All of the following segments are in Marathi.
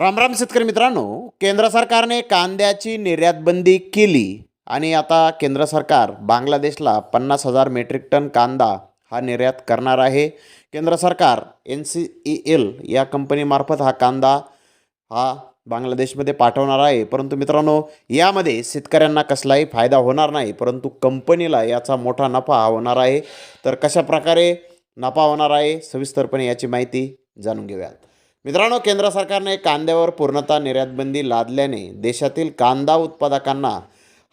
रामराम शेतकरी मित्रांनो केंद्र सरकारने कांद्याची निर्यातबंदी केली आणि आता केंद्र सरकार बांगलादेशला पन्नास हजार मेट्रिक टन कांदा हा निर्यात करणार आहे. केंद्र सरकार एन सी ई एल या कंपनीमार्फत हा कांदा हा बांगलादेशमध्ये पाठवणार आहे. परंतु मित्रांनो यामध्ये शेतकऱ्यांना कसलाही फायदा होणार नाही परंतु कंपनीला याचा मोठा नफा हा होणार आहे. तर कशा प्रकारे नफा होणार आहे सविस्तरपणे याची माहिती जाणून घेऊयात. मित्रांनो केंद्र सरकारने कांद्यावर पूर्णतः निर्यातबंदी लादल्याने देशातील कांदा उत्पादकांना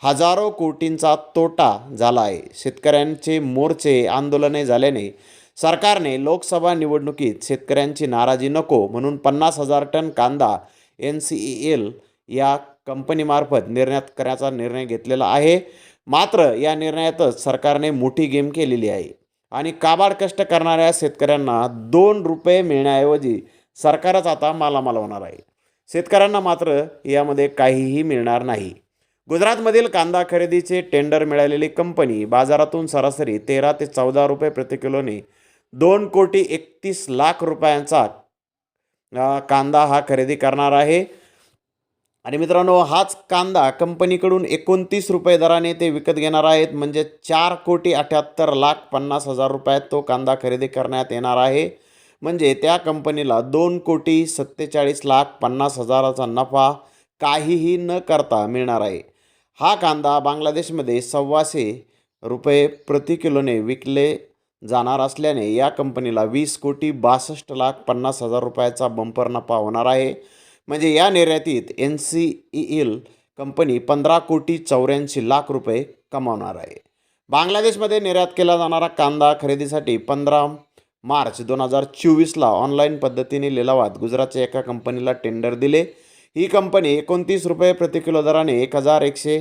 हजारो कोटींचा तोटा झाला आहे. शेतकऱ्यांचे मोर्चे आंदोलने झाल्याने सरकारने लोकसभा निवडणुकीत शेतकऱ्यांची नाराजी नको म्हणून पन्नास हजार टन कांदा एन सी ई एल या कंपनीमार्फत निर्यात करण्याचा निर्णय घेतलेला आहे. मात्र या निर्णयातच सरकारने मोठी गेम केलेली आहे. आणि काबाड कष्ट करणाऱ्या शेतकऱ्यांना दोन रुपये मिळण्याऐवजी सरकारच आता मालामाल होणार आहे. शेतकऱ्यांना मात्र यामध्ये काहीही मिळणार नाही. गुजरातमधील कांदा खरेदीचे टेंडर मिळालेली कंपनी बाजारातून सरासरी तेरा ते चौदा रुपये प्रति किलोने दोन कोटी एकतीस लाख रुपयांचा कांदा हा खरेदी करणार आहे. आणि मित्रांनो हाच कांदा कंपनीकडून एकोणतीस रुपये दराने ते विकत घेणार आहेत. म्हणजे चार कोटी अठ्याहत्तर लाख पन्नास हजार रुपयात तो कांदा खरेदी करण्यात येणार आहे. म्हणजे त्या कंपनीला दोन कोटी सत्तेचाळीस लाख पन्नास हजाराचा नफा काहीही न करता मिळणार आहे. हा कांदा बांगलादेशमध्ये सव्वाशे रुपये प्रति किलोने विकले जाणार असल्याने या कंपनीला वीस कोटी बासष्ट लाख पन्नास हजार रुपयाचा बंपर नफा होणार आहे. म्हणजे या निर्यातीत N C E L company पंधरा कोटी चौऱ्याऐंशी लाख रुपये कमावणार आहे. बांगलादेशमध्ये निर्यात केला जाणारा कांदा खरेदीसाठी पंधरा मार्च दोन हजार चोवीसला ऑनलाईन पद्धतीने लिलावात गुजरातच्या एका कंपनीला टेंडर दिले. ही कंपनी एकोणतीस रुपये प्रति किलो दराने एक हजार एकशे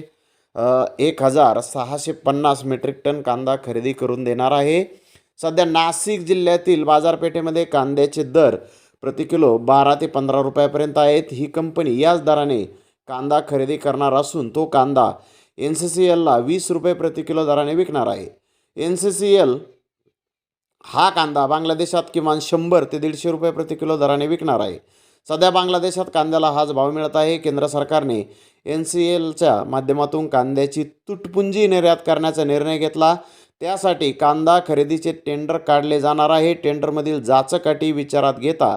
एक हजार सहाशे पन्नास मेट्रिक टन कांदा खरेदी करून देणार आहे. सध्या नाशिक जिल्ह्यातील बाजारपेठेमध्ये कांद्याचे दर प्रति किलो बारा ते पंधरा रुपयापर्यंत आहेत. ही कंपनी याच दराने कांदा खरेदी करणार असून तो कांदा एन सी सी एलला वीस रुपये प्रति किलो दराने विकणार आहे. एन सी सी एल हा कांदा बांगलादेशात किमान शंभर ते दीडशे रुपये प्रति किलो दराने विकणार आहे. सध्या बांगलादेशात कांद्याला हाच भाव मिळत आहे. केंद्र सरकारने एन सी एलच्या माध्यमातून कांद्याची तुटपुंजी निर्यात करण्याचा निर्णय घेतला. त्यासाठी कांदा खरेदीचे टेंडर काढले जाणार आहे. टेंडरमधील जाचकाठी विचारात घेता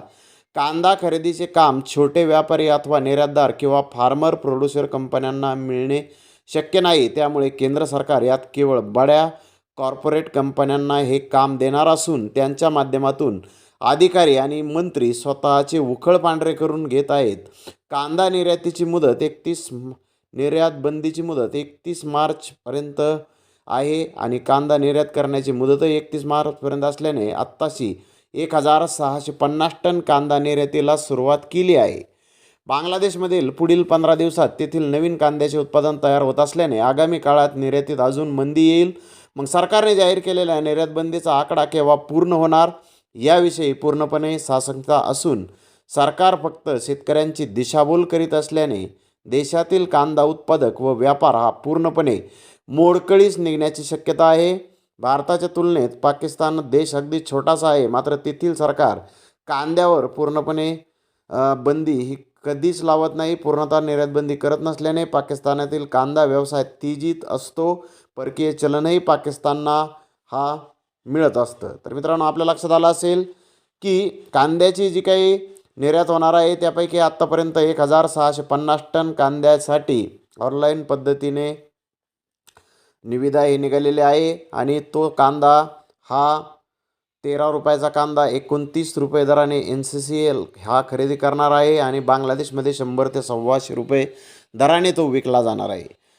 कांदा खरेदीचे काम छोटे व्यापारी अथवा निर्यातदार किंवा फार्मर प्रोड्युसर कंपन्यांना मिळणे शक्य नाही. त्यामुळे केंद्र सरकार यात केवळ बड्या कॉर्पोरेट कंपन्यांना हे काम देणार असून त्यांच्या माध्यमातून अधिकारी आणि मंत्री स्वतःचे उखळ पांढरे करून घेत आहेत. कांदा निर्यातीची मुदत एकतीस निर्यात बंदीची मुदत एकतीस मार्चपर्यंत आहे आणि कांदा निर्यात करण्याची मुदतही एकतीस मार्चपर्यंत असल्याने आत्ताशी एक हजार सहाशे पन्नास टन कांदा निर्यातीला सुरुवात केली आहे. बांगलादेशमधील पुढील पंधरा दिवसात तेथील नवीन कांद्याचे उत्पादन तयार होत असल्याने आगामी काळात निर्यातीत अजून मंदी येईल. मग सरकारने जाहीर केलेल्या निर्यातबंदीचा आकडा केव्हा पूर्ण होणार याविषयी पूर्णपणे सासंगता असून सरकार फक्त शेतकऱ्यांची दिशाभूल करीत असल्याने देशातील कांदा उत्पादक व व्यापार हा पूर्णपणे मोडकळीस निघण्याची शक्यता आहे. भारताच्या तुलनेत पाकिस्तान देश अगदी छोटासा आहे मात्र तेथील सरकार कांद्यावर पूर्णपणे बंदी ही कधीच लावत नाही. पूर्णतः निर्यातबंदी करत नसल्याने पाकिस्तानातील कांदा व्यवसाय तेजीत असतो. परकीय चलनही पाकिस्तानना हा मिळत असतं. तर मित्रांनो आपल्या लक्षात आलं असेल की कांद्याची जी काही निर्यात होणार आहे त्यापैकी आत्तापर्यंत एक हजार सहाशे पन्नास टन कांद्यासाठी ऑनलाईन पद्धतीने निविदा हे निघालेली आहे आणि तो कांदा हा तेरा रुपयाचा कांदा एकोणतीस रुपये दराने एन सी सी एल हा खरेदी करणार आहे आणि बांगलादेशमध्ये शंभर ते सव्वाशे रुपये दराने तो विकला जाणार आहे.